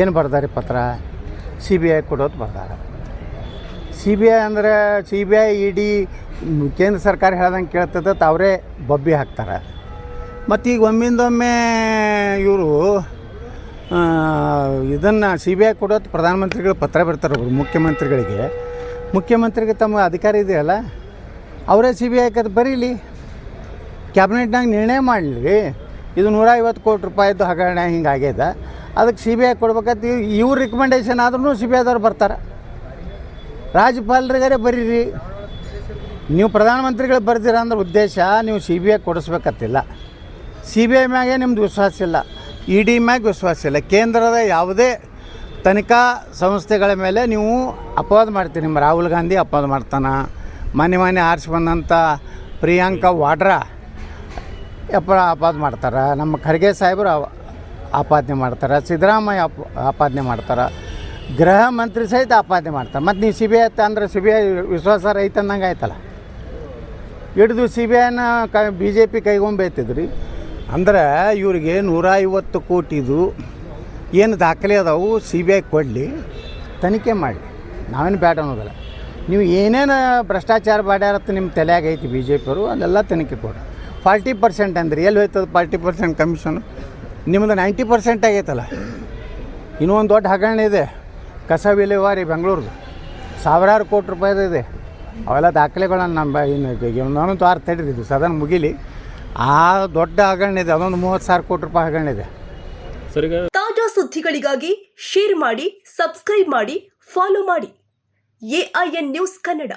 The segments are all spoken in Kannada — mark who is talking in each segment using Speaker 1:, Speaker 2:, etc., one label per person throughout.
Speaker 1: ಏನು ಬರ್ದಾರಿ ಪತ್ರ? ಸಿ ಬಿ ಐ ಕೊಡೋದು ಬರ್ದಾರ. ಸಿ ಬಿ ಐ ಅಂದರೆ C B I E D ಕೇಂದ್ರ ಸರ್ಕಾರ ಹೇಳ್ದಂಗೆ ಕೇಳ್ತದೆ ತಾವರೇ ಬಬ್ಬಿ ಹಾಕ್ತಾರೆ. ಮತ್ತು ಈಗ ಒಮ್ಮಿಂದೊಮ್ಮೆ ಇವರು ಇದನ್ನು ಸಿ ಬಿ ಐ ಕೊಡೋದು ಪ್ರಧಾನಮಂತ್ರಿಗಳು ಪತ್ರ ಬರ್ತಾರೆ ಅವರು ಮುಖ್ಯಮಂತ್ರಿಗಳಿಗೆ. ಮುಖ್ಯಮಂತ್ರಿಗೆ ತಮ್ಮ ಅಧಿಕಾರ ಇದೆಯಲ್ಲ ಅವರೇ ಸಿ ಬಿ ಐ ಕದ್ ಬರೀಲಿ. ಕ್ಯಾಬಿನೆಟ್ನಾಗ ನಿರ್ಣಯ ಮಾಡಲಿ. ಇದು ನೂರ ಐವತ್ತು ಕೋಟಿ ರೂಪಾಯಿದ್ದು ಹಗರಣ ಹಿಂಗೆ ಆಗ್ಯದ ಅದಕ್ಕೆ ಸಿ ಬಿ ಐ ಕೊಡ್ಬೇಕಂತ ಇವ್ರ ರಿಕಮೆಂಡೇಷನ್ ಆದ್ರೂ ಸಿ ಬಿ ಐದವ್ರು ಬರ್ತಾರೆ. ರಾಜ್ಯಪಾಲರಿಗಾರೆ ಬರೀರಿ. ನೀವು ಪ್ರಧಾನಮಂತ್ರಿಗಳು ಬರ್ದಿರ ಅಂದ್ರೆ ಉದ್ದೇಶ ನೀವು ಸಿ ಬಿ ಐ ಕೊಡಿಸ್ಬೇಕತ್ತಿಲ್ಲ ಸಿ ಬಿ ಐ ಮ್ಯಾಗೆ ನಿಮ್ದು ವಿಶ್ವಾಸ ಇಲ್ಲ. ಇ ಡಿ ಮ್ಯಾಗೆ ವಿಶ್ವಾಸ ಇಲ್ಲ. ಕೇಂದ್ರದ ಯಾವುದೇ ತನಿಖಾ ಸಂಸ್ಥೆಗಳ ಮೇಲೆ ನೀವು ಅಪವಾದ ಮಾಡ್ತೀರಿ. ನಿಮ್ಮ ರಾಹುಲ್ ಗಾಂಧಿ ಅಪವಾದ ಮಾಡ್ತಾನೆ. ಮನೆ ಮನೆ ಆರಿಸಿ ಬಂದಂಥ ಪ್ರಿಯಾಂಕಾ ವಾಡ್ರಾ ಅಪ ಆಪಾದನೆ ಮಾಡ್ತಾರೆ. ನಮ್ಮ ಖರ್ಗೆ ಸಾಹೇಬರು ಆಪಾದನೆ ಮಾಡ್ತಾರೆ. ಸಿದ್ದರಾಮಯ್ಯ ಅಪ ಆಪಾದನೆ ಮಾಡ್ತಾರೆ. ಗೃಹ ಮಂತ್ರಿ ಸಹಿತ ಆಪಾದನೆ ಮಾಡ್ತಾರೆ. ಮತ್ತು ನೀವು ಸಿ ಬಿ ಐ ಅಂದ್ರೆ ಸಿ ಬಿ ಐ ವಿಶ್ವಾಸ ರೈತ ಅಂದಂಗೆ ಆಯ್ತಲ್ಲ. ಹಿಡಿದು ಸಿ ಬಿ ಐನ ಕ ಬಿ ಜೆ ಪಿ ಕೈಗೊಂಬೈತಿದ್ರಿ. ಅಂದ್ರೆ ಇವ್ರಿಗೆ ನೂರ ಐವತ್ತು ಕೋಟಿದು ಏನು ದಾಖಲೆ ಅದಾವು ಸಿ ಬಿ ಐ ಕೊಡಲಿ, ತನಿಖೆ ಮಾಡಿ ನಾವೇನು ಬ್ಯಾಡ ಅನ್ನೋದಿಲ್ಲ. ನೀವು ಏನೇನು ಭ್ರಷ್ಟಾಚಾರ ಮಾಡ್ಯಾರತ್ತ ನಿಮ್ಮ ತಲೆಯಾಗೈತಿ ಬಿ ಜೆ ಪಿಯವರು ಅದೆಲ್ಲ ತನಿಖೆ ಕೊಡಿ. ಫಾರ್ಟಿ ಪರ್ಸೆಂಟ್ ಅಂದ್ರೆ ಎಲ್ಲಿ ಹೋಯ್ತದ ಫಾರ್ಟಿ ಪರ್ಸೆಂಟ್ ಕಮಿಷನ್ ನಿಮ್ಮದು ನೈಂಟಿ ಪರ್ಸೆಂಟ್ ಆಗೈತಲ್ಲ. ಇನ್ನೂ ಒಂದು ದೊಡ್ಡ ಹಗರಣ ಇದೆ. ಕಸ ವಿಲೇವಾರಿ ಬೆಂಗಳೂರ್ದು. ಸಾವಿರಾರು ಕೋಟಿ ರೂಪಾಯಿದು ಇದೆ. ಅವೆಲ್ಲ ದಾಖಲೆಗಳನ್ನು ನಮ್ಮ ಇನ್ನು ಇನ್ನೊಂದು ವಾರ ತಡೆದಿದ್ದು ಇದು ಸದನ ಮುಗಿಲಿ. ಆ ದೊಡ್ಡ ಹಗರಣ ಇದೆ ಅದೊಂದು ಮೂವತ್ತು ಸಾವಿರ ಕೋಟಿ ರೂಪಾಯಿ ಹಗರಣ ಇದೆ.
Speaker 2: ತಾಜಾ ಸುದ್ದಿಗಳಿಗಾಗಿ ಶೇರ್ ಮಾಡಿ ಸಬ್ಸ್ಕ್ರೈಬ್ ಮಾಡಿ ಫಾಲೋ ಮಾಡಿ. AIN news Kannada.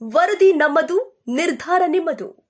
Speaker 2: ವರದಿ ನಮ್ಮದು ನಿರ್ಧಾರ ನಿಮ್ಮದು.